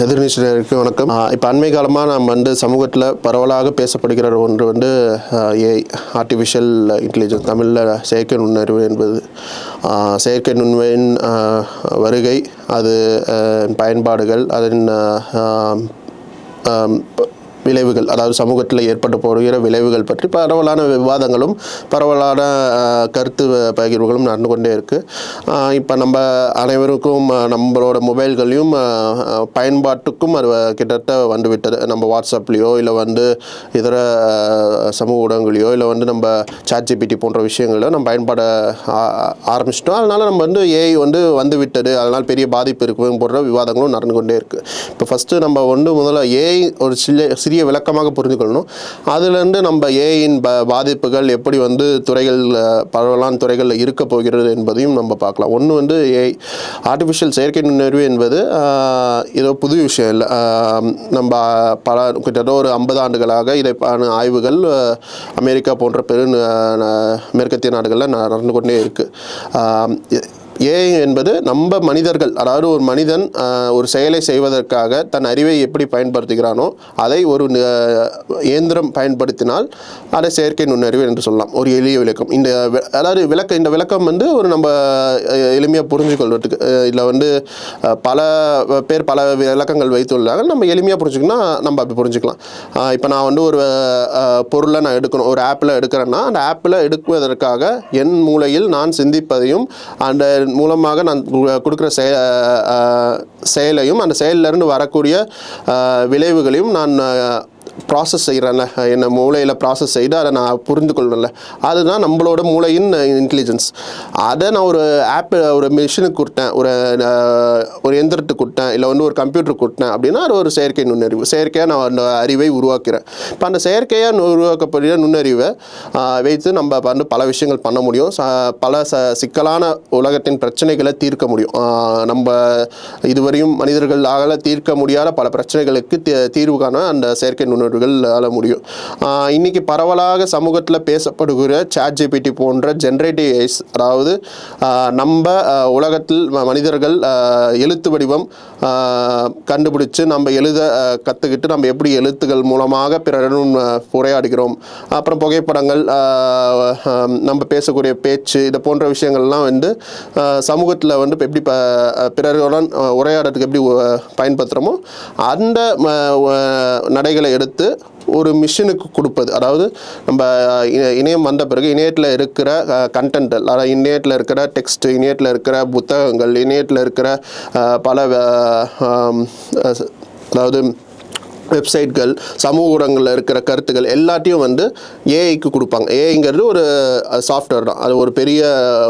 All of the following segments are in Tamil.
எதிர்நீச்சலுக்கு வணக்கம். இப்போ அண்மை காலமாக நம்ம வந்து சமூகத்தில் பரவலாக பேசப்படுகிற ஒன்று வந்து ஏஐ ஆர்டிஃபிஷியல் இன்டெலிஜென்ஸ் தமிழில் செயற்கை நுண்ணறிவு என்பது. செயற்கை நுண்ணுவின் வருகை அது பயன்பாடுகள் அதன் விளைவுகள் அதாவது சமூகத்தில் ஏற்பட்டு போடுகிற விளைவுகள் பற்றி பரவலான விவாதங்களும் பரவலான கருத்து பகிர்வுகளும் நடந்து கொண்டே இருக்குது இப்போ நம்ம அனைவருக்கும் நம்மளோட மொபைல்களையும் பயன்பாட்டுக்கும் அது கிட்டத்தட்ட வந்துவிட்டது. நம்ம வாட்ஸ்அப்லேயோ இல்லை வந்து இதர சமூக ஊடகங்களையோ இல்லை வந்து நம்ம சாட்ஜிபிடி போன்ற விஷயங்களோ நம்ம பயன்பாட ஆ- ஆரம்பிச்சிட்டோம். அதனால் நம்ம வந்து ஏஐ வந்து வந்து விட்டது அதனால் பெரிய பாதிப்பு இருக்கும் போன்ற விவாதங்களும் நடந்து கொண்டே இருக்குது இப்போ ஃபஸ்ட்டு நம்ம வந்து முதல்ல ஏஐ ஒரு சிறிய பெரிய விளக்கமாக புரிஞ்சுக்கொள்ளணும் அதுலேருந்து நம்ம ஏஐயின் ப பாதிப்புகள் எப்படி வந்து துறைகள் பரவலான துறைகளில் இருக்க போகிறது என்பதையும் நம்ம பார்க்கலாம். ஒன்று வந்து ஏஐ ஆர்டிஃபிஷியல் செயற்கை நுண்ணறிவு என்பது ஏதோ புது விஷயம் இல்லை. நம்ம பல கிட்டத்தட்ட ஒரு ஐம்பது ஆண்டுகளாக இதைப்பான ஆய்வுகள் அமெரிக்கா போன்ற பெரு மேற்கத்திய நாடுகளில் நடந்து கொண்டே இருக்குது ஏஐ என்பது நம்ம மனிதர்கள் அதாவது ஒரு மனிதன் ஒரு செயலை செய்வதற்காக தன் அறிவை எப்படி பயன்படுத்துகிறானோ அதை ஒரு இயந்திரம் பயன்படுத்தினால் அதை செயற்கை நுண்ணறிவு என்று சொல்லலாம். ஒரு எளிய விளக்கம். இந்த அதாவது விளக்க இந்த விளக்கம் வந்து ஒரு நம்ம எளிமையாக புரிஞ்சுக்கொள்வதுக்கு இதில் வந்து பல பேர் பல விளக்கங்கள் வைத்துள்ளாங்க நம்ம எளிமையாக புரிஞ்சுக்கணும்னா நம்ம அப்படி புரிஞ்சுக்கலாம். இப்போ நான் வந்து ஒரு பொருளை நான் எடுக்கணும். ஒரு ஆப்பில் எடுக்கிறேன்னா அந்த ஆப்பில் எடுக்குவதற்காக என் மூளையில் நான் சிந்திப்பதையும் அந்த மூலமாக நான் கொடுக்குற செய செயலையும் அந்த செயலிலிருந்து வரக்கூடிய விளைவுகளையும் நான் ப்ராசஸ் செய்கிறேன்ல என்னை மூளையில் ப்ராசஸ் செய்து அதை நான் புரிந்து கொள்ளணும்ல அதுதான் நம்மளோட மூளையின் இன்டெலிஜென்ஸ் அதை நான் ஒரு ஆப் ஒரு மிஷினுக்கு கொடுத்தேன். ஒரு ஒரு எந்திரத்துக்கு கொடுத்தேன். இல்லை வந்து ஒரு கம்ப்யூட்டருக்கு கொடுத்தேன். அப்படின்னா அது ஒரு செயற்கை நுண்ணறிவு. செயற்கையாக நான் அந்த அறிவை உருவாக்கிறேன். இப்போ அந்த செயற்கையாக உருவாக்கப்படுகிற நுண்ணறிவை வைத்து நம்ம வந்து பல விஷயங்கள் பண்ண முடியும். ச- பல ச சிக்கலான உலகத்தின் பிரச்சனைகளை தீர்க்க முடியும். நம்ம இதுவரையும் மனிதர்களால் தீர்க்க முடியாத பல பிரச்சனைகளுக்கு தீ- தீர்வு காண அந்த செயற்கை நுண்ணறிவுகள் ஆள முடியும். இன்றைக்கி இன்னைக்கு பரவலாக சமூகத்தில் பேசப்படுகிற சாட் ஜிபிடி போன்ற ஜென்ரேட்டிவ் ஐஸ் அதாவது நம்ம உலகத்தில் மனிதர்கள் எழுத்து வடிவம் கண்டுபிடிச்சு நம்ம எழுத கற்றுக்கிட்டு நம்ம எப்படி எழுத்துக்கள் மூலமாக பிறரிடம் உரையாடுகிறோம். அப்புறம் புகைப்படங்கள் நம்ம பேசக்கூடிய பேச்சு இது போன்ற விஷயங்கள்லாம் வந்து சமூகத்தில் வந்து எப்படி ப பிறருடன் உரையாடுறதுக்கு எப்படி பயன்படுத்துகிறோமோ அந்த நடைகளை எடுத்து ஒரு மிஷினுக்கு கொடுப்பது. அதாவது நம்ம இணையம் வந்த பிறகு இணையத்தில் இருக்கிற கண்டென்ட்டல் அதாவது இணையத்தில் இருக்கிற டெக்ஸ்ட் இணையத்தில் இருக்கிற புத்தகங்கள் இணையத்தில் இருக்கிற பல அதாவது வெப்சைட்கள் சமூக ஊடகங்களில் இருக்கிற கருத்துக்கள் எல்லாத்தையும் வந்து ஏஐக்கு கொடுப்பாங்க. ஏஐங்கிறது ஒரு சாஃப்ட்வேர் தான். அது ஒரு பெரிய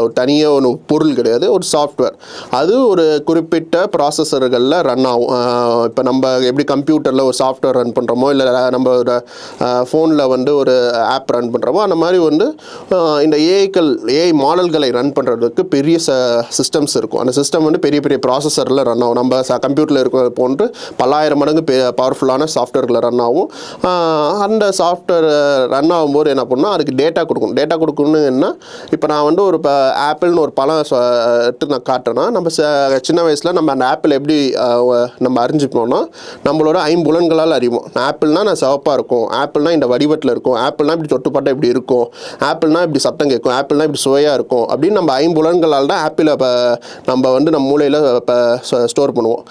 ஒரு தனியாக ஒன்று பொருள் கிடையாது ஒரு சாஃப்ட்வேர் அது ஒரு குறிப்பிட்ட ப்ராசஸர்களில் ரன் ஆகும். இப்போ நம்ம எப்படி கம்ப்யூட்டரில் ஒரு சாஃப்ட்வேர் ரன் பண்ணுறோமோ இல்லை நம்ம ஒரு ஃபோனில் வந்து ஒரு ஆப் ரன் பண்ணுறோமோ அந்த மாதிரி வந்து இந்த ஏஐக்கள் ஏஐ மாடல்களை ரன் பண்ணுறதுக்கு பெரிய ச சிஸ்டம்ஸ் இருக்கும். அந்த சிஸ்டம் வந்து பெரிய பெரிய ப்ராசஸரில் ரன் ஆகும். நம்ம கம்ப்யூட்டரில் இருக்கிற போன்று பல்லாயிரம் மடங்கு பவர்ஃபுல்லான சாஃப்ட்வேர்களை ரன் ஆகும். அந்த சாஃப்ட்வேர் ரன் ஆகும்போது என்ன பண்ணணும் அதுக்கு டேட்டா கொடுக்கணும். டேட்டா கொடுக்கணும்னா இப்போ நான் வந்து ஒரு இப்போ ஆப்பிள்னு ஒரு பழம் எடுத்து நான் காட்டுறேன்னா நம்ம ச- சின்ன வயசில் நம்ம அந்த ஆப்பிள் எப்படி நம்ம அறிஞ்சுப்போம்னா நம்மளோட ஐம்புலன்களால் அறிவோம். ஆப்பிள்னா நான் சிவப்பாக இருக்கும். ஆப்பிள்னா இந்த வடிவத்தில் இருக்கும். ஆப்பிள்னா இப்படி தொட்டு இப்படி இருக்கும். ஆப்பிள்னா இப்படி சத்தம் கேட்கும். ஆப்பிள்னா இப்படி சுவையாக இருக்கும். அப்படின்னு நம்ம ஐம்புலன்களால் தான் ஆப்பிளை இப்போ நம்ம வந்து நம்ம மூளையில் இப்போ ஸ்டோர் பண்ணுவோம்.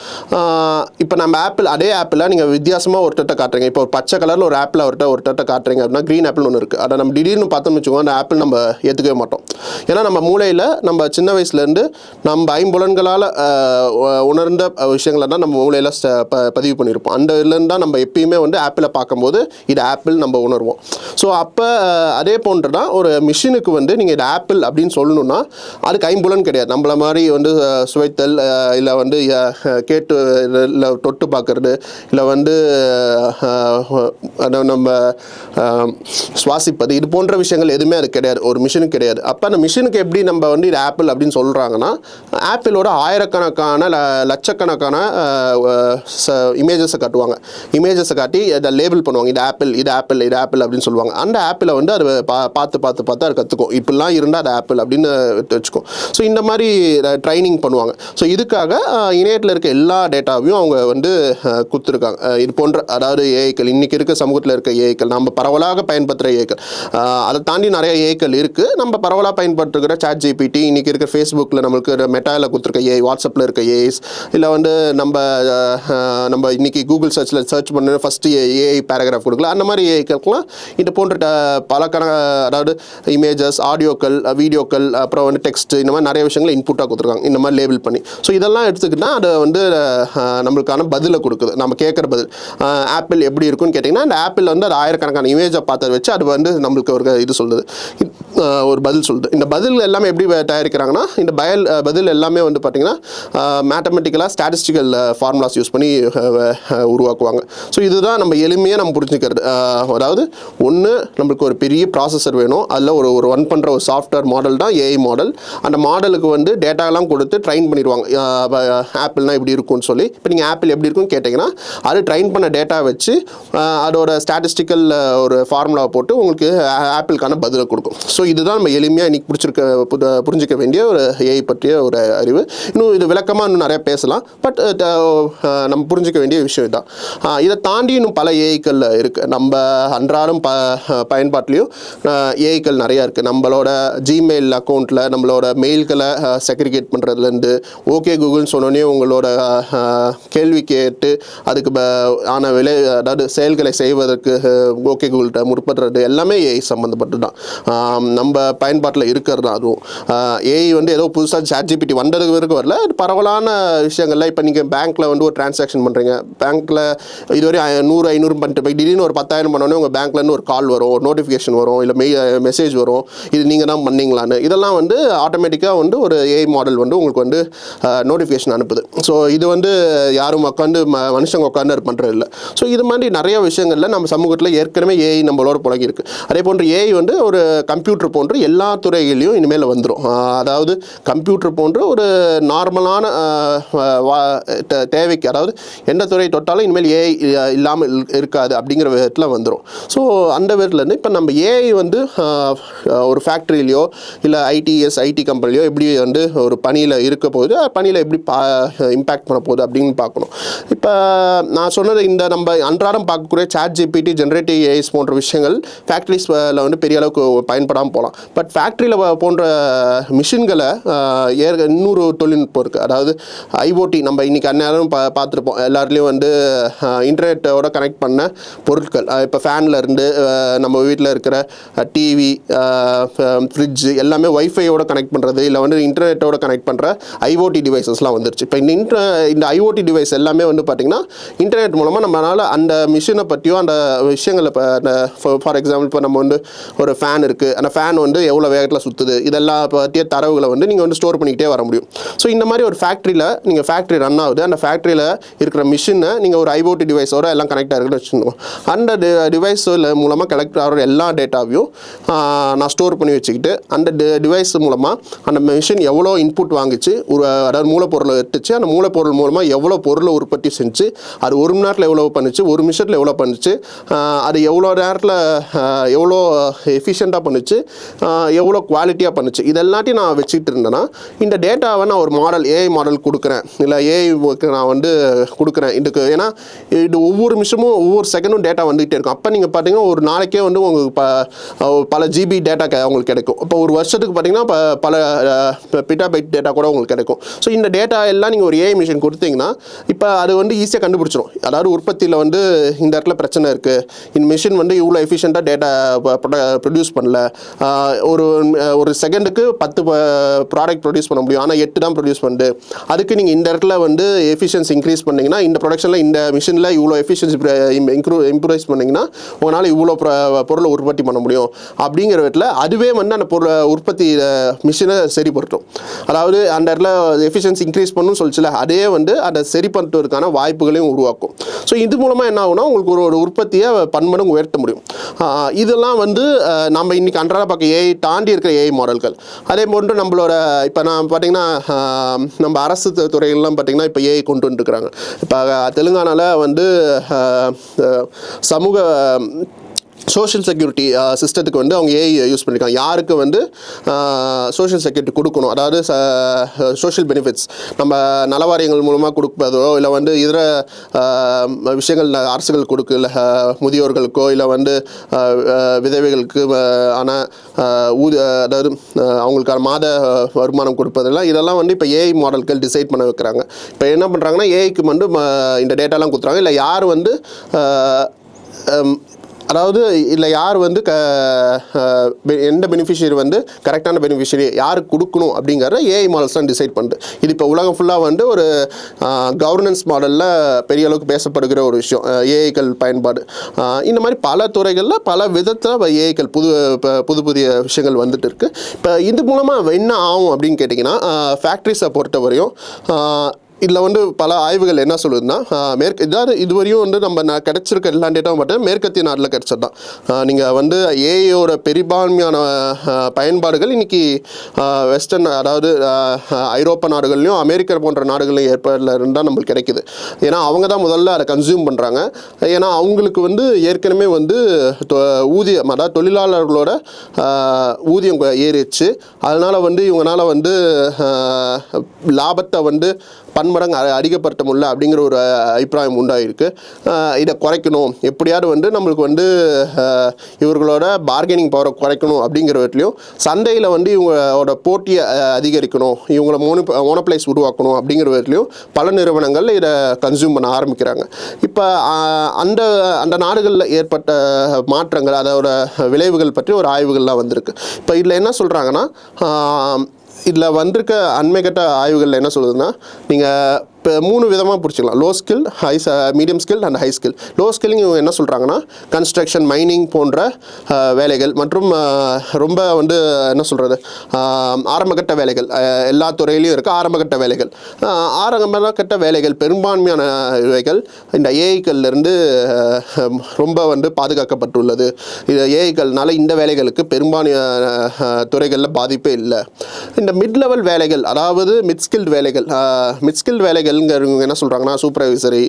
இப்போ நம்ம ஆப்பிள் அதே ஆப்பிளாக நீங்கள் வித்தியாசமாக ஒருத்தட்ட காட்டுறீங்க. இப்போ ஒரு பச்சை கலரில் ஒரு ஆப்பிள் அவர்கிட்ட ஒருத்தட்ட காட்டுறீங்க அப்படின்னா க்ரீன் ஆப்பிள் ஒன்று இருக்குது அதை நம்ம திடீர்னு பார்த்தோம்னு வச்சுக்கோங்க அந்த ஆப்பிள் நம்ம ஏற்றுக்கவே மாட்டோம். ஏன்னா நம்ம மூளையில் நம்ம சின்ன வயசுலேருந்து நம்ம ஐம்புலன்களால் உணர்ந்த விஷயங்களை தான் நம்ம மூளையில் பதிவு பண்ணியிருப்போம். அந்த இதுலேருந்து தான் நம்ம எப்பயுமே வந்து ஆப்பிளை பார்க்கும்போது இது ஆப்பிள் நம்ம உணர்வோம். ஸோ அப்போ அதே போன்று தான் ஒரு மிஷினுக்கு வந்து நீங்கள் இது ஆப்பிள் அப்படின்னு சொல்லணும்னா அதுக்கு ஐம்புலன் கிடையாது. நம்மள மாதிரி வந்து சுவைத்தல் இல்லை வந்து கேட்டு இல்லை தொட்டு பார்க்கறது இல்லை வந்து நம்ம சுவாசிப்பது. இது போன்ற விஷயங்கள் எதுவுமே அது கிடையாது. ஒரு மிஷினுக்கு கிடையாது. அப்போ அந்த மிஷினுக்கு எப்படி நம்ம வந்து இது ஆப்பிள் அப்படின்னு சொல்கிறாங்கன்னா ஆப்பிளோட ஆயிரக்கணக்கான ல லட்சக்கணக்கான இமேஜஸை காட்டுவாங்க. இமேஜஸை காட்டி அதை லேபிள் பண்ணுவாங்க. இது ஆப்பிள் இது ஆப்பிள் இது ஆப்பிள் அப்படின்னு சொல்லுவாங்க. அந்த ஆப்பிளை வந்து அது பா பார்த்து பார்த்து பார்த்து அது கற்றுக்கும் இப்படிலாம் இருந்தால் அது ஆப்பிள் அப்படின்னு வச்சுக்கும். ஸோ இந்த மாதிரி ட்ரைனிங் பண்ணுவாங்க. ஸோ இதுக்காக இணையத்தில் இருக்க எல்லா டேட்டாவையும் அவங்க வந்து கொடுத்துருக்காங்க. இது போன்ற அதாவது ஏஐக்கள் இன்றைக்கி இருக்க சமூகத்தில் இருக்க ஏஐக்கள் நம்ம பரவலாக பயன்படுத்துகிற ஏஐக்கள் அதை தாண்டி நிறைய ஏஐக்கள் இருக்குது நம்ம பரவலாக பயன்படுத்துகிற சாட் ஜிபிடி இன்றைக்கி இருக்க ஃபேஸ்புக்கில் நம்மளுக்கு மெட்டாவில் கொடுத்துருக்க ஏஐ வாட்ஸ்அப்பில் இருக்க ஏஐஸ் இல்லை வந்து நம்ம நம்ம இன்றைக்கி கூகுள் சர்ச்சில் சர்ச் பண்ண ஃபஸ்ட்டு ஏஐ பேராகிராஃப் கொடுக்கல. அந்த மாதிரி ஏஐக்கள்லாம் இது போன்ற ட- அதாவது இமேஜஸ் ஆடியோக்கள் வீடியோக்கள் அப்புறம் வந்து டெக்ஸ்ட் இந்த மாதிரி நிறைய விஷயங்களை இன்புட்டாக கொடுத்துருக்காங்க. இந்த மாதிரி லேபிள் பண்ணி. ஸோ இதெல்லாம் எடுத்துக்கிட்டால் அது வந்து நம்மளுக்கான பதிலை கொடுக்குது. நம்ம கேட்குற பதில். ஆப்பிள் எப்படி இருக்குன்னு கேட்டிங்கன்னா அந்த ஆப்பிள் வந்து அது ஆயிரக்கணக்கான இமேஜை பார்த்து வச்சு அது வந்து நம்மளுக்கு ஒரு இது சொல்லுது. ஒரு பதில் சொல்லுது இந்த பதில் எல்லாமே எப்படி தயாரிக்கிறாங்கன்னா இந்த பயல் பதில் எல்லாமே வந்து பார்த்திங்கன்னா மேத்தமெட்டிக்கலாக ஸ்டாட்டிஸ்டிக்கல் ஃபார்முலாஸ் யூஸ் பண்ணி உருவாக்குவாங்க. ஸோ இதுதான் நம்ம எளிமையாக நம்ம புரிஞ்சுக்கிறது. அதாவது ஒன்று நம்மளுக்கு ஒரு பெரிய ப்ராசஸர் வேணும். அதில் ஒரு ஒரு ஒன் பண்ணுற ஒரு சாஃப்ட்வேர் மாடல் தான் ஏஐ மாடல் அந்த மாடலுக்கு வந்து டேட்டாலாம் கொடுத்து ட்ரைன் பண்ணிடுவாங்க. ஆப்பிள்னா இப்படி இருக்கும்னு சொல்லி. இப்போ நீங்கள் ஆப்பிள் எப்படி இருக்குன்னு கேட்டிங்கன்னா அது ட்ரைன் பண்ண டேட்டா வச்சு அதோட ஸ்டாட்டிஸ்டிக்கல் ஒரு ஃபார்முலாவை போட்டு உங்களுக்கு ஆப்பிளுக்கான பதிலை கொடுக்கும். ஸோ இதுதான் நம்ம எளிமையாக இன்னைக்கு பிடிச்சிருக்க புரிஞ்சிக்க வேண்டிய ஒரு ஏஐ பற்றிய ஒரு அறிவு. இன்னும் இது விளக்கமாக இன்னும் நிறைய பேசலாம். பட் நம்ம புரிஞ்சிக்க வேண்டிய விஷயம் தான் இதை தாண்டி இன்னும் பல ஏஐக்கள் இருக்குது நம்ம அன்றாடம் ப பயன்பாட்டிலையும் ஏஐக்கள் நிறையா இருக்குது நம்மளோட ஜிமெயில் அக்கௌண்ட்டில் நம்மளோட மெயில்களை செக்ரிகேட் பண்ணுறதுலேருந்து ஓகே கூகுள்னு சொன்னோடனே உங்களோட கேள்வி கேட்டு அதுக்கு ப- ஆன விலை அதாவது செயல்களை செய்வதற்கு ஓகே கூகுள்கிட்ட முற்படுறது எல்லாமே ஏஐ சம்மந்தப்பட்டு தான் நம்ம பயன்பாட்டில் இருக்கிறது தான் அதுவும் ஏஐ வந்து ஏதோ புதுசாக சாட் ஜிபிடி வந்ததுக்கு வரைக்கும் வரல. பரவலான விஷயங்கள்ல இப்போ நீங்கள் பேங்க்கில் வந்து ஒரு டிரான்சாக்ஷன் பண்ணுறீங்க பேங்க்கில் இதுவரை நூறு ஐநூறு பண்ணிட்டு போய் திடீர்னு ஒரு பத்தாயிரம் பண்ணோடனே உங்கள் பேங்க்லேருந்து ஒரு கால் வரும் ஒரு நோட்டிஃபிகேஷன் வரும் இல்லை மெய் மெசேஜ் வரும். இது நீங்கள் தான் பண்ணீங்களான்னு. இதெல்லாம் வந்து ஆட்டோமேட்டிக்காக வந்து ஒரு ஏஐ மாடல் வந்து உங்களுக்கு வந்து நோட்டிஃபிகேஷன் அனுப்புது. ஸோ இது வந்து யாரும் உட்காந்து ம மனுஷங்க உட்காந்து பண்ணுறது இல்லை ஸோ இது மாதிரி நிறைய விஷயங்களில் நம்ம சமூகத்தில் ஏற்கனவே ஏஐ நம்மளோட பழகிருக்கு அதே போன்று ஏஐ வந்து ஒரு கம்ப்யூட்டர் போன்ற எல்லா துறைகளையும் இனிமேல் வந்துடும் அதாவது கம்ப்யூட்டர் போன்ற ஒரு நார்மலான வா- தேவைக்கு அதாவது எந்த துறை தொட்டாலும் இனிமேல் ஏஐ இல்லாமல் இருக்காது அப்படிங்கிற விதத்தில் வந்துடும் ஸோ அந்த விதத்துலேருந்து இப்போ நம்ம ஏஐ வந்து ஒரு ஃபேக்ட்ரியிலையோ இல்லை ஐடிஎஸ் ஐடி கம்பெனிலையோ எப்படி வந்து ஒரு பணியில் இருக்க போகுது பணியில் எப்படி பா இம்பேக்ட் பண்ண போகுது அப்படின்னு பார்க்கணும். இப்போ நான் சொன்னது இந்த நம்ம அன்றாடம் பார்க்கக்கூடிய சாட் ஜிபிடி ஜென்ரேட்டிவ் ஏஐஸ் போன்ற விஷயங்கள் ஃபேக்ட்ரிஸில் வந்து பெரிய அளவுக்கு பயன்படாமல் போகலாம் பட் ஃபேக்ட்ரியில் போன்ற மிஷின்களை ஏற்க இன்னொரு தொழில்நுட்பம் இருக்குது அதாவது ஐஓடி நம்ம இன்றைக்கி அந்நேரம் பா பார்த்துருப்போம். எல்லாருலேயும் வந்து இன்டர்நெட்டோட கனெக்ட் பண்ண பொருட்கள். இப்போ ஃபேனில் இருந்து நம்ம வீட்டில் இருக்கிற டிவி ஃப்ரிட்ஜு எல்லாமே ஒய்ஃபையோட கனெக்ட் பண்ணுறது இல்லை வந்து இன்டர்நெட்டோட கனெக்ட் பண்ணுற ஐஓடி டிவைசஸ்லாம் வந்துருச்சு. இப்போ இந்த இன்டர் இந்த ஐஓடி டிவைஸ் எல்லாமே வந்து பார்த்திங்கன்னா இன்டர்நெட் மூலமாக நம்மளால் அந்த மிஷினை பற்றியோ அந்த விஷயங்களை இப்போ அந்த ஃபார் எக்ஸாம்பிள் இப்போ நம்ம வந்து ஒரு ஃபேன் இருக்குது அந்த ஃபேன் ஃபேன் வந்து எவ்வளோ வேகத்தில் சுற்றுது இதெல்லாம் பற்றிய தரவுகளை வந்து நீங்கள் வந்து ஸ்டோர் பண்ணிக்கிட்டே வர முடியும். ஸோ இந்த மாதிரி ஒரு ஃபேக்ட்ரியில் நீங்கள் ஃபேக்ட்ரி ரன் ஆகுது. அந்த ஃபேக்ட்ரியில் இருக்கிற மிஷினை நீங்கள் ஒரு ஐஓடி டிவைஸோட எல்லாம் கனெக்ட் ஆகிருக்குன்னு வச்சுக்கோங்க. அந்த டிவைஸில் மூலமாக கலெக்ட் ஆகிற எல்லா டேட்டாவையும் நான் ஸ்டோர் பண்ணி வச்சுக்கிட்டு அந்த டிவைஸ் மூலமாக அந்த மிஷின் எவ்வளோ இன்புட் வாங்கிச்சு ஒரு அதாவது மூலப்பொருளை எடுத்துச்சு அந்த மூலப்பொருள் மூலமாக எவ்வளோ பொருளை உற்பத்தி செஞ்சு அது ஒரு மணி நேரத்தில் எவ்வளோ பண்ணுச்சு ஒரு நிமிஷத்தில் எவ்வளோ பண்ணுச்சு அது எவ்வளோ நேரத்தில் எவ்வளோ எஃபிஷியண்ட்டாக பண்ணுச்சு எவ்வளோ குவாலிட்டியாக பண்ணுச்சு. இதெல்லாட்டி நான் வச்சுட்டு இருந்தேன்னா இந்த டேட்டாவை நான் ஒரு மாடல் ஏஐ மாடல் கொடுக்குறேன். இல்லை ஏஐ நான் வந்து கொடுக்குறேன். இதுக்கு ஏன்னா இது ஒவ்வொரு நிமிஷமும் ஒவ்வொரு செகண்டும் டேட்டா வந்துகிட்டே இருக்கும். அப்போ நீங்கள் பார்த்தீங்கன்னா ஒரு நாளைக்கே வந்து உங்களுக்கு ப பல ஜிபி டேட்டா உங்களுக்கு கிடைக்கும். இப்போ ஒரு வருஷத்துக்கு பார்த்தீங்கன்னா ப பல பிட்டாபைட் டேட்டா கூட உங்களுக்கு கிடைக்கும். ஸோ இந்த டேட்டா எல்லாம் நீங்கள் ஒரு ஏஐ மிஷின் கொடுத்தீங்கன்னா இப்போ அது வந்து ஈஸியாக கண்டுபிடிச்சிரும். அதாவது உற்பத்தியில் வந்து இந்த இடத்துல பிரச்சனை இருக்குது இந்த மிஷின் வந்து இவ்வளோ எஃபிஷியண்ட்டாக டேட்டா ப்ரொடியூஸ் பண்ணல. ஒரு ஒரு செகண்டுக்கு பத்து ப்ராடக்ட் ப்ரொடியூஸ் பண்ண முடியும். ஆனால் எட்டு தான் ப்ரொடியூஸ் பண்ணுது அதுக்கு நீங்கள் இந்த இடத்துல வந்து எஃபிஷியன்சி இன்க்ரீஸ் பண்ணிங்கன்னா இந்த ப்ரொடக்ஷனில் இந்த மிஷினில் இவ்வளோ எஃபிஷியன்சி இம்ப்ரூவ் இம்ப்ரூவைஸ் பண்ணிங்கன்னா உங்களால் இவ்வளோ பொருளை உற்பத்தி பண்ண முடியும். அப்படிங்கிற விதத்தில் அதுவே வந்து அந்த பொருளை உற்பத்தி மிஷினை சரிப்படுத்தும். அதாவது அந்த இடத்துல எஃபிஷியன்சி இன்க்ரீஸ் பண்ணணும்னு சொல்லிச்சுல அதே வந்து அதை சரி பண்ணுறதுக்கான வாய்ப்புகளையும் உருவாக்கும். ஸோ இது மூலமாக என்ன ஆகுனா உங்களுக்கு ஒரு ஒரு உற்பத்தியை பன்மடங்கு உயர்த்த முடியும். இதெல்லாம் வந்து நம்ம இன்றைக்கி அன்றாட பக்கம் ஏஐ தாண்டி இருக்கிற ஏஐ மாடல்கள் அதே போன்று நம்மளோட இப்போ நான் பார்த்தீங்கன்னா நம்ம அரசு துறையிலாம் துறைகள்லாம் பார்த்தீங்கன்னா இப்போ ஏஐ கொண்டு வந்துருக்குறாங்க. இப்போ தெலுங்கானாவில் வந்து சமூக சோஷியல் செக்யூரிட்டி சிஸ்டத்துக்கு வந்து அவங்க ஏஐ யூஸ் பண்ணியிருக்காங்க யாருக்கு வந்து uh, சோஷியல் செக்யூரிட்டி கொடுக்கணும்? அதாவது சோஷியல் பெனிஃபிட்ஸ் uh, நம்ம நலவாரியங்கள் மூலமாக கொடுப்பதோ இல்லை வந்து இதர uh, விஷயங்கள் அரசுகள் கொடுக்குல முதியோர்களுக்கோ இல்லை வந்து விதவைகளுக்கு ஆன ஊதி அதாவது அவங்களுக்கான மாத வருமானம் கொடுப்பதெல்லாம் இதெல்லாம் வந்து இப்போ ஏஐ மாடல்கள் டிசைட் பண்ண வைக்கிறாங்க. இப்போ என்ன பண்ணுறாங்கன்னா ஏஐக்கு வந்து இந்த டேட்டாலாம் கொடுத்துறாங்க. இல்லை யார் வந்து um, அதாவது இல்லை யார் வந்து க பெ- எந்த பெனிஃபிஷியரி வந்து கரெக்டான பெனிஃபிஷியரி யாருக்கு கொடுக்கணும் அப்படிங்கிறத ஏஐ மாடல்ஸ் தான் டிசைட் பண்ணுது இது இப்போ உலகம் ஃபுல்லாக வந்து ஒரு கவர்னன்ஸ் மாடலில் பெரிய அளவுக்கு பேசப்படுகிற ஒரு விஷயம். ஏஐக்கள் பயன்பாடு. இந்த மாதிரி பல துறைகளில் பல விதத்தில் ஏஐக்கள் புது புது புதிய விஷயங்கள் வந்துட்டு இருக்குது இப்போ இது மூலமாக என்ன ஆகும் அப்படின்னு கேட்டிங்கன்னா ஃபேக்ட்ரிஸை பொறுத்தவரையும் வரையும் இதில் வந்து பல ஆய்வுகள் என்ன சொல்லுதுன்னா மேற்கு இதாவது இதுவரையும் வந்து நம்ம நான் கிடச்சிருக்க எல்லா டேட்டாவும் பார்த்தா மேற்கத்திய நாட்டில் கிடைச்சது தான் நீங்கள் வந்து ஏஐயோட பெரும்பான்மையான பயன்பாடுகள் இன்னைக்கு வெஸ்டர்ன் அதாவது ஐரோப்பா நாடுகள்லையும் அமெரிக்கா போன்ற நாடுகள்லையும் ஏற்பாடில் இருந்தால் நம்மளுக்கு கிடைக்குது. ஏன்னா அவங்க தான் முதல்ல அதை கன்சியூம் பண்ணுறாங்க ஏன்னா அவங்களுக்கு வந்து ஏற்கனவே வந்து தொ- ஊதியம் அதாவது தொழிலாளர்களோட ஊதியம் ஏறிச்சு ஏறிடுச்சு. அதனால் வந்து இவங்களால வந்து லாபத்தை வந்து பன்மடங்கு அதிகப்படுத்த முடியல அப்படிங்கிற ஒரு அபிப்பிராயம் உண்டாயிருக்கு. இதை குறைக்கணும். எப்படியாவது வந்து நம்மளுக்கு வந்து இவர்களோட பார்கெனிங் பவரை குறைக்கணும் அப்படிங்கிறவற்றிலையும் சந்தையில் வந்து இவங்களோட போட்டியை அதிகரிக்கணும். இவங்கள மோனி மோனோப்ளைஸ் உருவாக்கணும் அப்படிங்கிறவற்றிலையும் பல நிறுவனங்கள் இதை கன்சியூம் பண்ண ஆரம்பிக்கிறாங்க. இப்போ அந்த அந்த நாடுகளில் ஏற்பட்ட மாற்றங்கள் அதோட விளைவுகள் பற்றி ஒரு ஆய்வுகள்லாம் வந்திருக்கு. இப்போ இதில் என்ன சொல்கிறாங்கன்னா இதில் வந்திருக்க அண்மைக்கட்ட ஆய்வுகளில் என்ன சொல்லுதுன்னா நீங்கள் இப்போ மூணு விதமாக பிடிச்சிக்கலாம். Low skill high medium skill and high skill low skilling இவங்க என்ன சொல்கிறாங்கன்னா கன்ஸ்ட்ரக்ஷன் மைனிங் போன்ற வேலைகள் மற்றும் ரொம்ப வந்து என்ன சொல்கிறது ஆரம்பகட்ட வேலைகள். எல்லா துறையிலையும் இருக்க ஆரம்பகட்ட வேலைகள். ஆரம்பகட்ட வேலைகள் பெரும்பான்மையான இவைகள் இந்த ஏஐக்கள்லேருந்து ரொம்ப வந்து பாதுகாக்கப்பட்டுள்ளது. இது ஏஐக்கள்னால இந்த வேலைகளுக்கு பெரும்பான்மையான துறைகளில் பாதிப்பே இல்லை. இந்த மிட் லெவல் வேலைகள் அதாவது மிட் ஸ்கில்டு வேலைகள் மிட் ஸ்கில்டு வேலைகள்ங்கிறவங்க என்ன சொல்கிறாங்கன்னா சூப்பர்வைசரி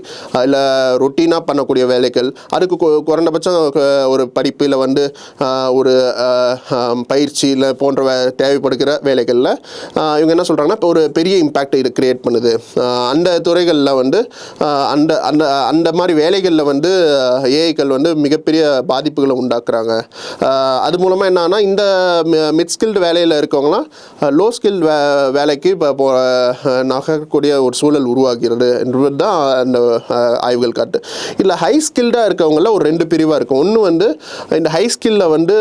இல்லை ரொட்டீனாக பண்ணக்கூடிய வேலைகள் அதுக்கு குறைந்தபட்சம் ஒரு படிப்பு இல்லை வந்து ஒரு பயிற்சி இல்லை போன்ற வே தேவைப்படுகிற வேலைகளில் இவங்க என்ன சொல்கிறாங்கன்னா இப்போ ஒரு பெரிய இம்பேக்ட் இது கிரியேட் பண்ணுது. அந்த துறைகளில் வந்து அந்த அந்த அந்த மாதிரி வேலைகளில் வந்து ஏஐக்கள் வந்து மிகப்பெரிய பாதிப்புகளை உண்டாக்குறாங்க. அது மூலமாக என்னன்னா இந்த மிட் ஸ்கில்டு வேலையில் இருக்கவங்களாம் லோ ஸ்கில் வே வேலைக்கு இப்போ நகரக்கூடிய ஒரு சூழல் உருவாகிறது என்பது தான் அந்த ஆய்வுகள் காட்டு. இல்லை ஹை ஸ்கில்டாக இருக்கவங்கள ஒரு ரெண்டு பிரிவாக இருக்கும். ஒன்று வந்து இந்த ஹை ஸ்கில்ல வந்து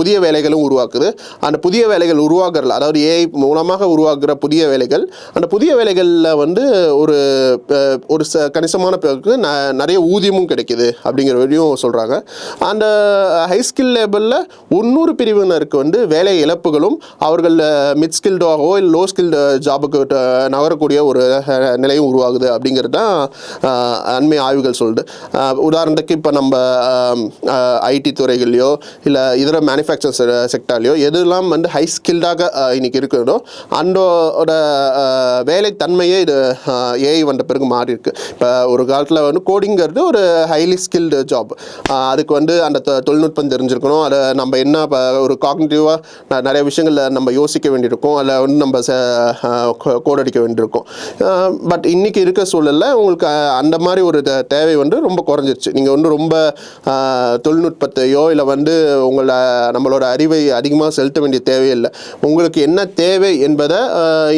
புதிய வேலைகளும் உருவாக்குது. அந்த புதிய வேலைகள் உருவாக்குறதுல அதாவது ஏஐ மூலமாக உருவாக்குற புதிய வேலைகள் அந்த புதிய வேலைகளில் வந்து ஒரு ஒரு ச கணிசமான பேருக்கு ந நிறைய ஊதியமும் கிடைக்குது அப்படிங்கிற வரையும் சொல்கிறாங்க அந்த ஹை ஸ்கில் லேபிளில் இன்னொரு பிரிவினருக்கு வந்து வேலை இழப்புகளும் அவர்கள் மிட் ஸ்கில்டாகவோ இல்லை லோ ஸ்கில்டு ஜாபுக்கு நகரக்கூடிய ஒரு நிலையும் உருவாகுது அப்படிங்கிறது தான் அண்மை ஆய்வுகள் சொல்லுது. உதாரணத்துக்கு இப்போ நம்ம ஐடி துறைகள்லையோ இல்லை இதர மேனுஃபேக்சர் செக்டார்லையோ எதுலாம் வந்து ஹை ஸ்கில்டாக இன்றைக்கி இருக்கிறதோ அந்தோட வேலை வேலைத்தன்மையே இது ஏஐ வந்த பிறகு மாறி இருக்கு. இப்போ ஒரு காலத்தில் வந்து கோடிங்கிறது ஒரு ஹைலி ஸ்கில்டு ஜாப் அதுக்கு வந்து அந்த தொ- தொழில்நுட்பம் தெரிஞ்சிருக்கணும். அதை நம்ம என்ன இப்போ ஒரு காக்னிட்டிவாக நிறைய விஷயங்களில் நம்ம யோசிக்க வேண்டியிருக்கும். அதில் வந்து நம்ம கோட் அடிக்க வேண்டியிருக்கும். பட் இன்றைக்கி இருக்க சூழலில் உங்களுக்கு அந்த மாதிரி ஒரு தேவை வந்து ரொம்ப குறைஞ்சிருச்சு. நீங்கள் வந்து ரொம்ப தொழில்நுட்பத்தையோ இல்லை வந்து உங்களை நம்மளோட அறிவை அதிகமாக செலுத்த வேண்டிய தேவையில்லை உங்களுக்கு என்ன தேவை என்பதை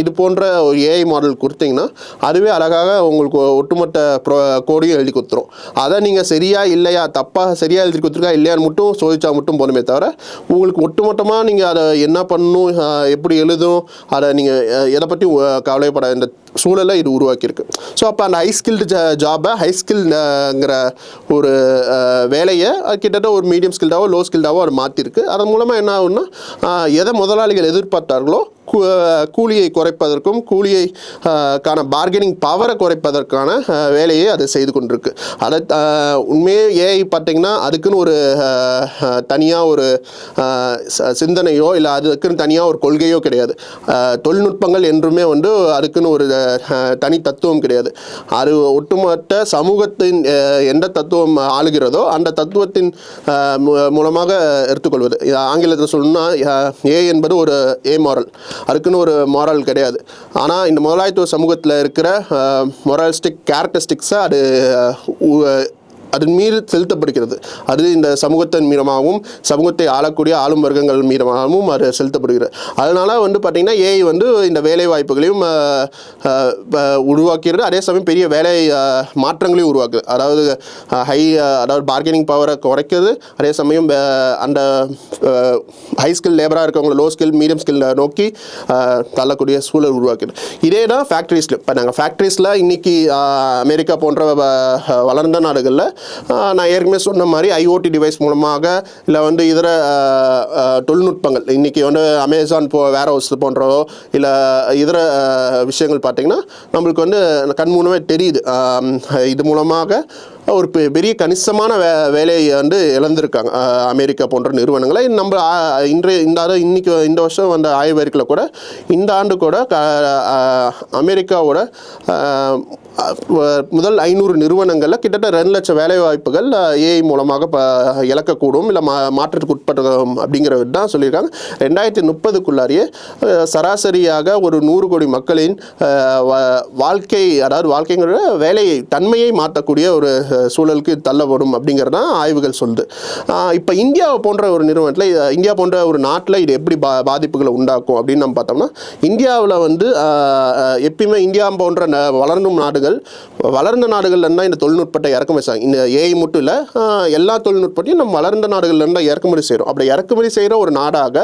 இது போன்ற ஒரு ஏஐ மாடல் கொடுத்தீங்கன்னா அதுவே அழகாக உங்களுக்கு ஒட்டுமொத்த ப்ரோ கோடையும் எழுதி கொடுத்துரும். அதை நீங்கள் சரியா இல்லையா தப்பாக சரியாக எழுதி கொடுத்துருக்கா இல்லையான்னு மட்டும் சோதிச்சா மட்டும் போதுமே தவிர உங்களுக்கு ஒட்டுமொத்தமாக நீங்கள் அதை என்ன பண்ணணும் எப்படி எழுதும் அதை நீங்கள் எதை பற்றி கவலைப்பட இந்த சூழலை இது உருவாக்கியிருக்கு. ஸோ அப்போ அந்த ஹை ஸ்கில்டு ஜாபை ஹை ஸ்கில்ங்கிற ஒரு வேலையை கிட்டத்தட்ட ஒரு மீடியம் ஸ்கில்டாவோ லோ ஸ்கில்டாவோ அது மாற்றிருக்கு அதன் மூலமாக என்ன ஆகுன்னா எதை முதலாளிகள் எதிர்பார்த்தார்களோ கூலியை குறைப்பதற்கும் கூலியை கான பார்கெனிங் பவரை குறைப்பதற்கான வேலையை அது செய்து கொண்டிருக்கு. அதை உண்மையே ஏஐ பார்த்தீங்கன்னா அதுக்குன்னு ஒரு தனியாக ஒரு சிந்தனையோ இல்லை அதுக்குன்னு தனியாக ஒரு கொள்கையோ கிடையாது. தொழில்நுட்பங்கள் என்றுமே வந்து அதுக்குன்னு ஒரு தனி தத்துவம் கிடையாது. அது ஒட்டுமொத்த சமூகத்தின் எந்த தத்துவம் ஆளுகிறதோ அந்த தத்துவத்தின் மூ- மூலமாக எடுத்துக்கொள்வது. ஆங்கிலத்தில் சொல்லணும்னா ஏ என்பது ஒரு ஏ மாரல் அதுக்குன்னு ஒரு மொரல் கிடையாது. ஆனால் இந்த முதலாளித்துவ சமூகத்தில் இருக்கிற மொரலிஸ்டிக் கேரக்டரிஸ்டிக்ஸை அது உ- அதன் மீது செலுத்தப்படுகிறது. அது இந்த சமூகத்தின் மீதமாகவும் சமூகத்தை ஆளக்கூடிய ஆளும் வர்க்கங்கள் மீதமாகவும் அது செலுத்தப்படுகிறது. அதனால் வந்து பார்த்திங்கன்னா ஏஐ வந்து இந்த வேலை வாய்ப்புகளையும் உருவாக்கிறது அதே சமயம் பெரிய வேலை மாற்றங்களையும் உருவாக்குது. அதாவது ஹை அதாவது பார்கெனிங் பவரை குறைக்கிறது. அதே சமயம் அந்த ஹை ஸ்கில் லேபராக இருக்கவங்க லோ ஸ்கில் மீடியம் ஸ்கில் நோக்கி தள்ளக்கூடிய சூழல் உருவாக்குது. இதே தான் ஃபேக்ட்ரிஸில் இப்போ நாங்கள் ஃபேக்ட்ரிஸில் இன்றைக்கி அமெரிக்கா போன்ற வ- வளர்ந்த நாடுகளில் நான் ஏற்கனவே சொன்ன மாதிரி ஐஓடி டிவைஸ் மூலமாக இல்லை வந்து இதர தொழில்நுட்பங்கள் இன்றைக்கி வந்து அமேசான் போ வேர் ஹவுஸ் போன்றவோ இல்லை இதர விஷயங்கள் பார்த்தீங்கன்னா நம்மளுக்கு வந்து கண் மூலமே தெரியுது. இது மூலமாக ஒரு பெ- பெரிய கணிசமான வே வேலையை வந்து இழந்திருக்காங்க. அமெரிக்கா போன்ற நிறுவனங்களை. நம்ம இன்றைய இந்த இன்னைக்கு இந்த வருஷம் வந்த ஆய்வறிக்கையில் கூட இந்த ஆண்டு கூட க- அமெரிக்காவோட முதல் ஐநூறு நிறுவனங்களில் கிட்டத்தட்ட ரெண்டு லட்சம் வேலை வாய்ப்புகள் ஏஐ மூலமாக ப இழக்கக்கூடும் இல்லை மா மாற்றத்துக்கு உட்படும் அப்படிங்கிறது தான் சொல்லியிருக்காங்க. ரெண்டாயிரத்தி முப்பதுக்குள்ளாரியே சராசரியாக ஒரு நூறு கோடி மக்களின் வா- வாழ்க்கை அதாவது வாழ்க்கைங்கிற வேலையை தன்மையை மாற்றக்கூடிய ஒரு சூழலுக்கு தள்ளப்படும் அப்படிங்கிறது தான் ஆய்வுகள் சொல்லுது. இப்போ இந்தியா போன்ற ஒரு நிறுவனத்தில் இந்தியா போன்ற ஒரு நாட்டில் இது எப்படி பா பாதிப்புகளை உண்டாக்கும் அப்படின்னு நம்ம பார்த்தோம்னா இந்தியாவில் வந்து எப்பயுமே இந்தியா போன்ற ந- வளர்ந்தும் நாடுகள் வளர்ந்த நாடுகள்ல தான் இந்த தொழில்நுட்பத்தை இறக்குமதி செய்யும் இந்த ஏஐ மட்டும் இல்லை எல்லா தொழில்நுட்பத்தையும் நம்ம வளர்ந்த நாடுகள்ல தான் இறக்குமதி செய்கிறோம் அப்படி இறக்குமதி செய்கிற ஒரு நாடாக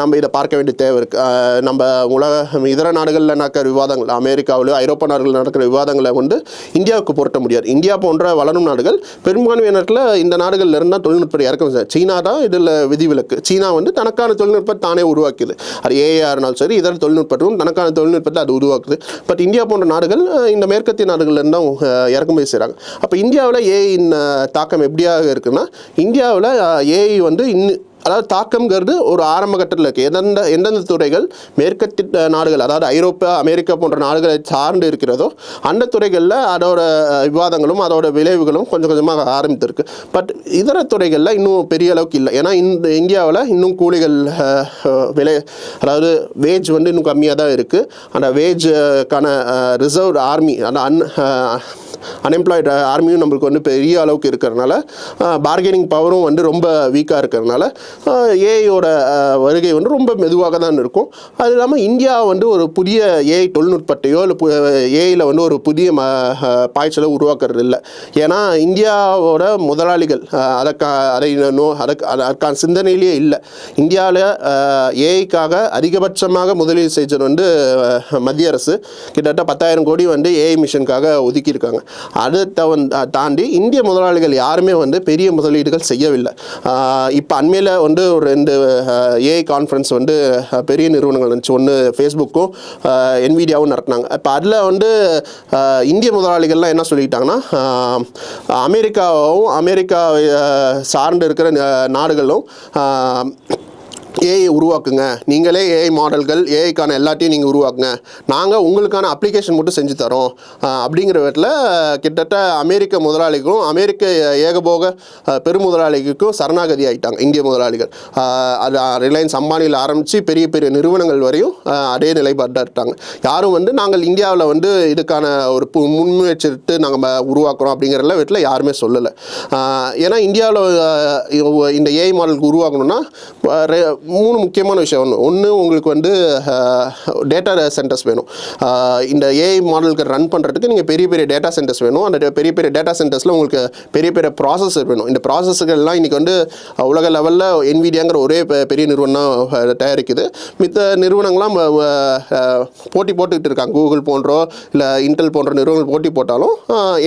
நம்ம இதை பார்க்க வேண்டிய தேவை இருக்குது நம்ம உலக இதர நாடுகளில் நடக்கிற விவாதங்கள் அமெரிக்காவிலோ ஐரோப்பா நாடுகளில் நடக்கிற விவாதங்களை வந்து இந்தியாவுக்கு புரட்ட முடியாது. இந்தியா போன்ற வளரும் நாடுகள் பெரும்பான்மையினத்தில் இந்த நாடுகள்ல இருந்தால் தொழில்நுட்பத்தை இறக்குமதி செய்யும். சீனா தான் இதில் விதிவிலக்கு. சீனா வந்து தனக்கான தொழில்நுட்பத்தை தானே உருவாக்குது அது ஏஐஆ சரி இதர தொழில்நுட்பத்தும் தனக்கான தொழில்நுட்பத்தை அது உருவாக்குது. பட் இந்தியா போன்ற நாடுகள் இந்த இந்த மேற்கத்திய நாடுகள்ல தான் இறக்குமதி செய்கிறாங்க அப்போ இந்தியாவில் ஏஐயின் தாக்கம் எப்படியாக இருக்குன்னா இந்தியாவில் ஏஐ வந்து இன்னும் அதாவது தாக்கம்ங்கிறது ஒரு ஆரம்ப கட்டத்தில் இருக்குது எந்தெந்த எந்தெந்த துறைகள் மேற்கத்திய நாடுகள் அதாவது ஐரோப்பா அமெரிக்கா போன்ற நாடுகளை சார்ந்து இருக்கிறதோ அந்த துறைகளில் அதோட விவாதங்களும் அதோட விளைவுகளும் கொஞ்சம் கொஞ்சமாக ஆரம்பித்திருக்கு. பட் இதர துறைகளில் இன்னும் பெரிய அளவுக்கு இல்லை. ஏன்னா இந்த இந்தியாவில் இன்னும் கூலிகள் விலை அதாவது வேஜ் வந்து இன்னும் கம்மியாக தான் இருக்குது அந்த வேஜுக்கான ரிசர்வ் ஆர்மி அந்த அன் அன்எம்ப்ளாய்டு ஆர்மியும் நம்மளுக்கு வந்து பெரிய அளவுக்கு இருக்கிறதுனால பார்கெனிங் பவரும் வந்து ரொம்ப வீக்காக இருக்கிறதுனால ஏஐயோட வருகை வந்து ரொம்ப மெதுவாக தான் இருக்கும். அது இல்லாமல் இந்தியா வந்து ஒரு புதிய ஏஐ தொழில்நுட்பத்தையோ இல்லை ஏஐயில் வந்து ஒரு புதிய ம பாய்ச்சலோ பாய்ச்சலை உருவாக்குறது இல்லை ஏன்னா இந்தியாவோட முதலாளிகள் அதற்கா அதை நோ அதற்கு அதற்கான சிந்தனையிலேயே இல்லை. இந்தியாவில் ஏஐக்காக அதிகபட்சமாக முதலீடு செய்தது வந்து மத்திய அரசு. கிட்டத்தட்ட பத்தாயிரம் கோடி வந்து ஏஐ மிஷனுக்காக ஒதுக்கியிருக்காங்க. அதை தவன் தாண்டி இந்திய முதலாளிகள் யாருமே வந்து பெரிய முதலீடுகள் செய்யவில்லை. இப்போ அண்மையில் வந்து ஒரு ரெண்டு ஏஐ கான்ஃபரன்ஸ் வந்து பெரிய நிறுவனங்கள் இருந்துச்சு. ஒன்று ஃபேஸ்புக்கும் என்விடியாவும் நடத்தினாங்க. இப்போ அதில் வந்து இந்திய முதலாளிகள்லாம் என்ன சொல்லிக்கிட்டாங்கன்னா அமெரிக்காவும் அமெரிக்கா சார்ந்து இருக்கிற நாடுகளும் ஏஐ உருவாக்குங்க. நீங்களே ஏஐ மாடல்கள் ஏஐக்கான எல்லாத்தையும் நீங்கள் உருவாக்குங்க. நாங்கள் உங்களுக்கான அப்ளிகேஷன் மட்டும் செஞ்சு தரோம். அப்படிங்கிற விதத்தில் கிட்டத்தட்ட அமெரிக்க முதலாளிக்கும் அமெரிக்க ஏகபோக ஆஹ் பெருமுதலாளிக்கும் சரணாகதி ஆயிட்டாங்க இந்திய முதலாளிகள். அது ரிலையன்ஸ் அம்பானியில் ஆரம்பித்து பெரிய பெரிய நிறுவனங்கள் வரையும் அதே நிலைப்பாட்டாக இருக்காங்க. யாரும் வந்து நாங்கள் இந்தியாவில் வந்து இதுக்கான ஒரு பு நாங்கள் உருவாக்குறோம் அப்படிங்கிற வீட்டில் யாருமே சொல்லலை. ஏன்னா இந்தியாவில் இந்த ஏஐ மாடலுக்கு உருவாக்கணும்னா மூணு முக்கியமான விஷயம். ஒன்று ஒன்று உங்களுக்கு வந்து டேட்டா சென்டர்ஸ் வேணும். இந்த ஏஐ மாடலுக்கு ரன் பண்ணுறதுக்கு நீங்கள் பெரிய பெரிய டேட்டா சென்டர்ஸ் வேணும். அந்த பெரிய பெரிய டேட்டா சென்டர்ஸில் உங்களுக்கு பெரிய பெரிய ப்ராசஸர் வேணும். இந்த ப்ராசஸ்கள்லாம் இன்றைக்கி வந்து உலக லெவலில் என்விடியாங்கிற ஒரே பெரிய நிறுவனம் தான் தயாரிக்குது. மித்த நிறுவனங்கள்லாம் போட்டி போட்டுக்கிட்டு இருக்காங்க. கூகுள் போன்றோ இல்லை இன்டெல் போன்ற நிறுவனங்கள் போட்டி போட்டாலும்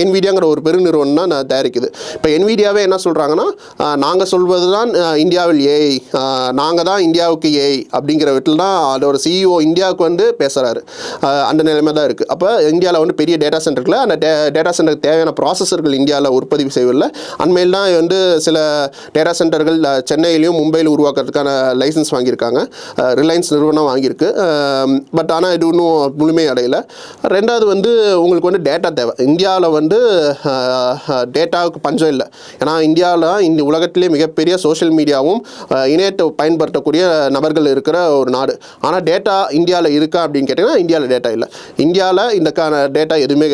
என்விடியாங்கிற ஒரு பெரு நிறுவனம் தான் தயாரிக்குது. இப்போ என்விடியாவே என்ன சொல்கிறாங்கன்னா நாங்கள் சொல்வது தான் இந்தியாவில் ஏஐ நாங்கள் தான் இந்தியாவுக்கு ஏஐ அப்படிங்கிற வீட்டில் தான் அதோட சிஇஓ இந்தியாவுக்கு வந்து பேசுகிறாரு அந்த நிலைமை தான் இருக்குது அப்போ இந்தியாவில் வந்து பெரிய டேட்டா சென்டருக்குள்ள அந்த டே டேட்டா சென்டருக்கு தேவையான ப்ராசஸர்கள் இந்தியாவில் உற்பத்தி செய்வதில்லை அண்மையில் தான் வந்து சில டேட்டா சென்டர்கள் சென்னையிலையும் மும்பையில் உருவாக்குறதுக்கான லைசன்ஸ் வாங்கியிருக்காங்க. ரிலையன்ஸ் நிறுவனம் வாங்கியிருக்கு. பட் ஆனால் இது இன்னும் முழுமை அடையலை. ரெண்டாவது வந்து உங்களுக்கு வந்து டேட்டா தேவை. இந்தியாவில் வந்து டேட்டாவுக்கு பஞ்சம் இல்லை. ஏன்னா இந்தியாவில் இந்த உலகத்திலே மிகப்பெரிய சோஷியல் மீடியாவும் இணையத்தை பயன்படுத்த காட்டக்கூடிய நபர்கள் இருக்கிற ஒரு நாடு. ஆனால் டேட்டா இந்தியாவில் இருக்கா அப்படின்னு கேட்டிங்கன்னா இந்தியாவில் டேட்டா இல்லை. இந்தியாவில் இந்தக்கான டேட்டா எதுவுமே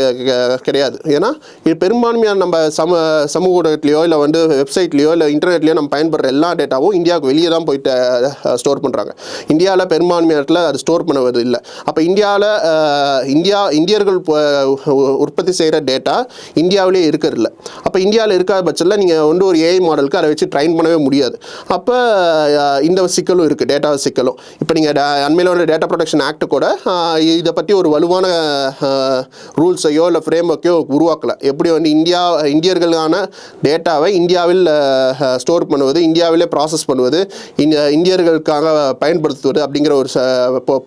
கிடையாது. ஏன்னா இது பெரும்பான்மையான நம்ம சம சமூக ஊடகத்துலையோ இல்லை வந்து வெப்சைட்லேயோ இல்லை இன்டர்நெட்லேயோ நம்ம பயன்படுற எல்லா டேட்டாவும் இந்தியாவுக்கு வெளியே தான் போயிட்டு ஸ்டோர் பண்ணுறாங்க இந்தியாவில் பெரும்பான்மையான இடத்துல அது ஸ்டோர் பண்ணுவது இல்லை. அப்போ இந்தியாவில் இந்தியா இந்தியர்கள் உற்பத்தி செய்கிற டேட்டா இந்தியாவிலே இருக்கிறதில்ல. அப்போ இந்தியாவில் இருக்காத பட்சத்தில் நீங்கள் வந்து ஒரு ஏஐ மாடலுக்கு அதை வச்சு ட்ரைன் பண்ணவே முடியாது. அப்போ இந்த சிக்கலும் இருக்குது டேட்டா சிக்கலும். இப்போ நீங்கள் அண்மையில் உள்ள டேட்டா ப்ரொடெக்ஷன் ஆக்ட் கூட இதை பற்றி ஒரு வலுவான ரூல்ஸையோ இல்லை ஃப்ரேம் ஒர்க்கையோ உருவாக்கலை. எப்படி வந்து இந்தியா இந்தியர்களுக்கான டேட்டாவை இந்தியாவில் ஸ்டோர் பண்ணுவது இந்தியாவிலே ப்ராசஸ் பண்ணுவது இந்தியர்களுக்காக பயன்படுத்துவது அப்படிங்கிற ஒரு ச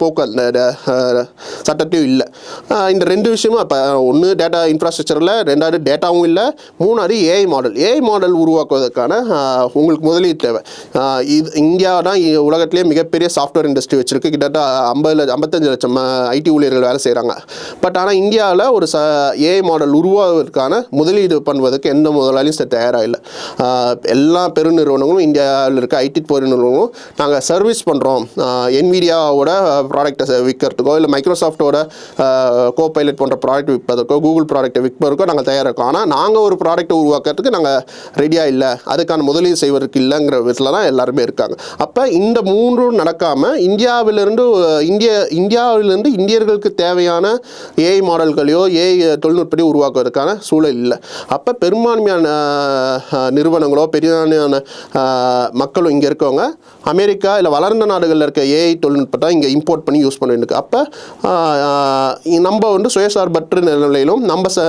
போக்கு அந்த சட்டத்தையும் இல்லை. இந்த ரெண்டு விஷயமும் இப்போ ஒன்று டேட்டா இன்ஃப்ராஸ்ட்ரக்சரில் ரெண்டாவது டேட்டாவும் இல்லை மூணாவது ஏஐ மாடல் ஏஐ மாடல் உருவாக்குவதற்கான உங்களுக்கு முதலீடு தேவை. இது இந்தியா தான் தான் உலகத்திலே மிகப்பெரிய சாஃப்ட்வேர் இண்டஸ்ட்ரி வச்சிருக்கு. கிட்டத்தட்ட ஐம்பது ஐம்பத்தஞ்சு லட்சம் ஐடி ஊழியர்கள் வேலை செய்கிறாங்க பட் ஆனால் இந்தியாவில் ஒரு ச ஏஐ மாடல் உருவாவதற்கான முதலீடு பண்ணுவதற்கு எந்த முதலாளியும் ச- தயாராக இல்லை. எல்லா பெருநிறுவனங்களும் இந்தியாவில் இருக்க ஐடி பெருநிறுவனங்களும் நாங்கள் சர்வீஸ் பண்ணுறோம் என்விடியாவோட ப்ராடக்ட்டை விற்கிறதுக்கோ இல்லை மைக்ரோசாஃப்டோட கோ பைலட் போன்ற ப்ராடக்ட் விற்பதற்கோ கூகுள் ப்ராடக்ட்டை விற்பதற்கோ நாங்கள் தயாராக இருக்கோம். ஆனால் நாங்கள் ஒரு ப்ராடக்ட்டை உருவாக்குறதுக்கு நாங்கள் ரெடியாக இல்லை. அதுக்கான முதலீடு செய்வதற்கு இல்லைங்கிற விதத்தில் தான் எல்லாருமே இருக்காங்க. அப்போ இந்த மூன்றும் நடக்காமல் இந்தியாவிலிருந்து இந்திய இந்தியாவிலிருந்து இந்தியர்களுக்கு தேவையான ஏஐ மாடல்களையோ ஏஐ தொழில்நுட்பத்தையோ உருவாக்குவதற்கான சூழல் இல்லை. அப்போ பெரும்பான்மையான நிறுவனங்களோ பெரும்பான்மையான மக்களும் இங்கே இருக்கவங்க அமெரிக்கா இல்லை வளர்ந்த நாடுகளில் இருக்க ஏஐ தொழில்நுட்பத்தை இங்கே இம்போர்ட் பண்ணி யூஸ் பண்ணிருக்கு அப்போ நம்ம வந்து சுயசார்பற்ற நிலையிலும் நம்ம ச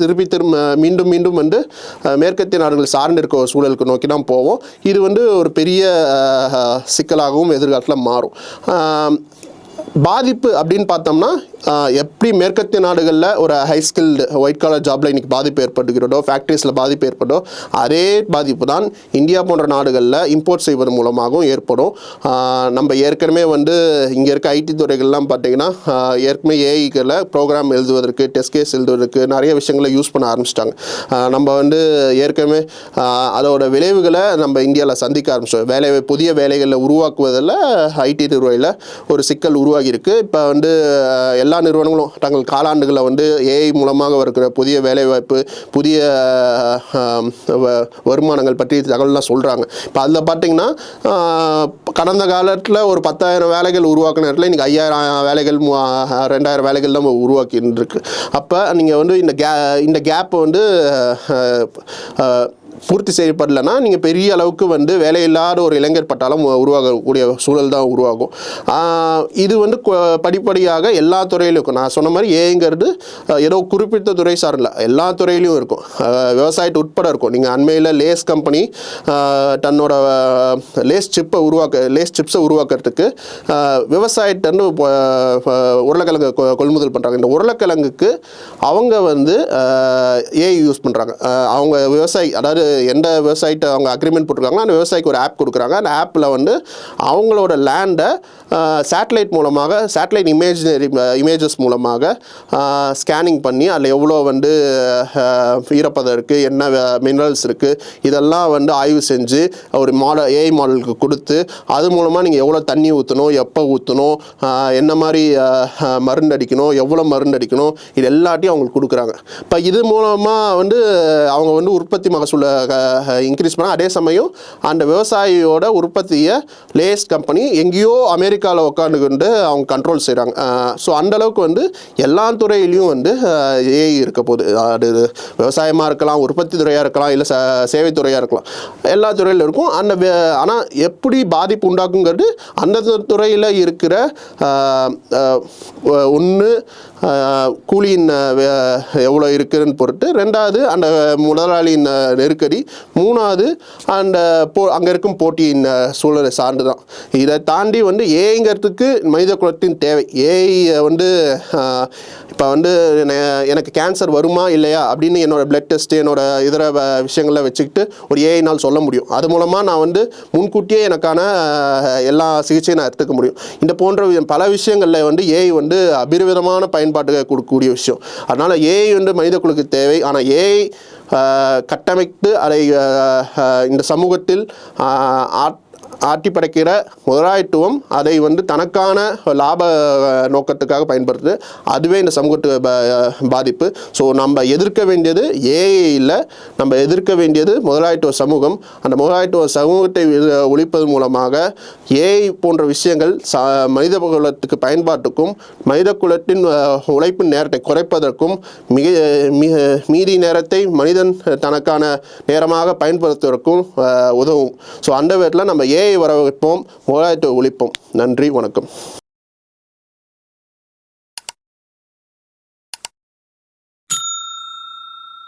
திருப்பி திரும்ப மீண்டும் மீண்டும் வந்து மேற்கத்திய நாடுகள் சார்ந்து இருக்க ஒரு சூழலுக்கு நோக்கி தான் போவோம். இது வந்து ஒரு பெரிய சிக்கலாகவும் எதிர்காலத்தில் மாறும். பாதிப்பு அப்படின்னு பார்த்தோம்னா எப்படி மேற்கத்திய நாடுகளில் ஒரு ஹை ஸ்கில்டு ஒயிட் காலர் ஜாப்ல இன்னைக்கு பாதிப்பு ஏற்படுகிறதோ ஃபேக்ட்ரிஸில் பாதிப்பு ஏற்பட்டோ அதே பாதிப்பு தான் இந்தியா போன்ற நாடுகளில் இம்போர்ட் செய்வது மூலமாகவும் ஏற்படும். நம்ம ஏற்கனவே வந்து இங்கே இருக்க ஐடி துறைகள்லாம் பார்த்தீங்கன்னா ஏற்கனவே ஏஐக்களில் ப்ரோக்ராம் எழுதுவதற்கு டெஸ்ட் கேஸ் எழுதுவதற்கு நிறைய விஷயங்களை யூஸ் பண்ண ஆரம்பிச்சிட்டாங்க. நம்ம வந்து ஏற்கனவே அதோட விளைவுகளை நம்ம இந்தியாவில் சந்திக்க ஆரம்பிச்சோம். வேலை புதிய வேலைகளை உருவாக்குவதில் ஐடி துறையில் ஒரு சிக்கல் உருவாகியிருக்கு இப்போ வந்து எல்லா நிறுவனங்களும் தங்கள் காலாண்டுகளில் வந்து ஏஐ மூலமாக வருகிற புதிய வேலைவாய்ப்பு புதிய வ- வருமானங்கள் பற்றி தகவல்லாம் சொல்கிறாங்க இப்போ அதில் பார்த்தீங்கன்னா கடந்த காலத்தில் ஒரு பத்தாயிரம் வேலைகள் உருவாக்கின இடத்துல இன்றைக்கி ஐயாயிரம் வேலைகள் மூ- ரெண்டாயிரம் வேலைகள் தான் உருவாக்கின்னு இருக்கு அப்போ நீங்கள் வந்து இந்த கே இந்த கேப்பை வந்து பூர்த்தி செய்யப்படலைன்னா நீங்கள் பெரிய அளவுக்கு வந்து வேலையில்லாத ஒரு இளைஞர் பட்டாளம் உருவாகக்கூடிய சூழல் தான் உருவாகும். இது வந்து கொ- படிப்படியாக எல்லா துறையிலும் இருக்கும். நான் சொன்ன மாதிரி ஏங்கிறது ஏதோ குறிப்பிட்ட துறை சார்ல எல்லா துறையிலையும் இருக்கும். அஹ், விவசாயத்தை உட்பட இருக்கும். நீங்கள் அண்மையில் லேஸ் கம்பெனி தன்னோட லேஸ் சிப்பை உருவாக்க லேஸ் சிப்ஸை உருவாக்குறதுக்கு விவசாயத்தன்னு உருளைக்கிழங்கு கொள்முதல் பண்ணுறாங்க இந்த உருளைக்கிழங்குக்கு அவங்க வந்து ஏஐ யூஸ் பண்ணுறாங்க அவங்க விவசாயி அதாவது எந்த விவசாயிட்ட அவங்க அக்ரிமெண்ட் போட்டிருக்காங்களோ அந்த விவசாயிக்கு ஒரு ஆப் கொடுக்குறாங்க. அந்த ஆப்பில் வந்து அவங்களோட லேண்டை சேட்டலைட் மூலமாக சேட்டலைட் இமேஜ் இமேஜஸ் மூலமாக ஸ்கேனிங் பண்ணி அதில் எவ்வளோ வந்து ஈரப்பதம் இருக்குது என்ன மினரல்ஸ் இருக்குது இதெல்லாம் வந்து ஆய்வு செஞ்சு ஒரு மாடல் ஏஐ மாடலுக்கு கொடுத்து அது மூலமாக நீங்கள் எவ்வளோ தண்ணி ஊற்றணும் எப்போ ஊற்றணும் என்ன மாதிரி மருந்து அடிக்கணும் எவ்வளோ மருந்து அடிக்கணும் இது எல்லாத்தையும் அவங்களுக்கு கொடுக்குறாங்க. இப்போ இது மூலமாக வந்து அவங்க வந்து உற்பத்தி மகசூலை இன்க்ரீஸ் பண்ணால் அதே சமயம் அந்த விவசாயியோட உற்பத்தியை லேஸ் கம்பெனி எங்கேயோ அமெரிக்காவில் உட்காந்துக்கிட்டு அவங்க கண்ட்ரோல் செய்கிறாங்க ஸோ அளவுக்கு வந்து எல்லா துறையிலையும் வந்து ஏஐ இருக்க போகுது அது விவசாயமாக இருக்கலாம் உற்பத்தி துறையாக இருக்கலாம் இல்லை ச சேவைத்துறையாக இருக்கலாம். எல்லா துறையிலும் இருக்கும். அந்த ஆனால் எப்படி பாதிப்பு உண்டாக்குங்கிறது அந்த துறையில் இருக்கிற ஒன்று கூலியின் வே- எவ்வளோ இருக்குதுன்னு பொறுத்து ரெண்டாவது அந்த முதலாளியின் நெருக்க நெருக்கடி மூணாவது அந்த போ அங்கே இருக்கும் போட்டியின் சூழலை சார்ந்து தான் இதை தாண்டி வந்து ஏஐங்கிறதுக்கு மனித குலத்தின் தேவை. ஏஐ வந்து இப்போ வந்து எனக்கு கேன்சர் வருமா இல்லையா அப்படின்னு என்னோடய பிளட் டெஸ்ட் என்னோடய இதர வ- விஷயங்களை வச்சுக்கிட்டு ஒரு ஏஐனால் சொல்ல முடியும். அது மூலமாக நான் வந்து முன்கூட்டியே எனக்கான எல்லா சிகிச்சையும் நான் எடுத்துக்க முடியும். இந்த போன்ற பல விஷயங்களில் வந்து ஏஐ வந்து அபிர்விதமான பயன்பாட்டுக்கு கொடுக்கக்கூடிய விஷயம். அதனால் ஏஐ வந்து மனித குழுக்கு தேவை. ஆனால் ஏஐ கட்டமைத்து அதை இந்த சமூகத்தில் ஆட் ஆட்டி படைக்கிற முதலாளித்துவம் அதை வந்து தனக்கான லாப நோக்கத்துக்காக பயன்படுத்துது. அதுவே இந்த சமூகத்துக்கு பாதிப்பு. ஸோ நம்ம எதிர்க்க வேண்டியது ஏஐ இல்லை நம்ம எதிர்க்க வேண்டியது முதலாளித்துவ சமூகம். அந்த முதலாளித்துவ சமூகத்தை ஒழிப்பது மூலமாக ஏஐ போன்ற விஷயங்கள் ச மனித குலத்துக்கு பயன்பாட்டுக்கும் மனித குலத்தின் உழைப்பு நேரத்தை குறைப்பதற்கும் மிக மிக மீதி நேரத்தை மனிதன் தனக்கான நேரமாக பயன்படுத்துவதற்கும் உதவும். ஸோ அந்த விதத்தில் நம்ம ஏ ஏஐ வரவேற்போம். முதலாளித்துவ ஒழிப்போம். நன்றி வணக்கம்.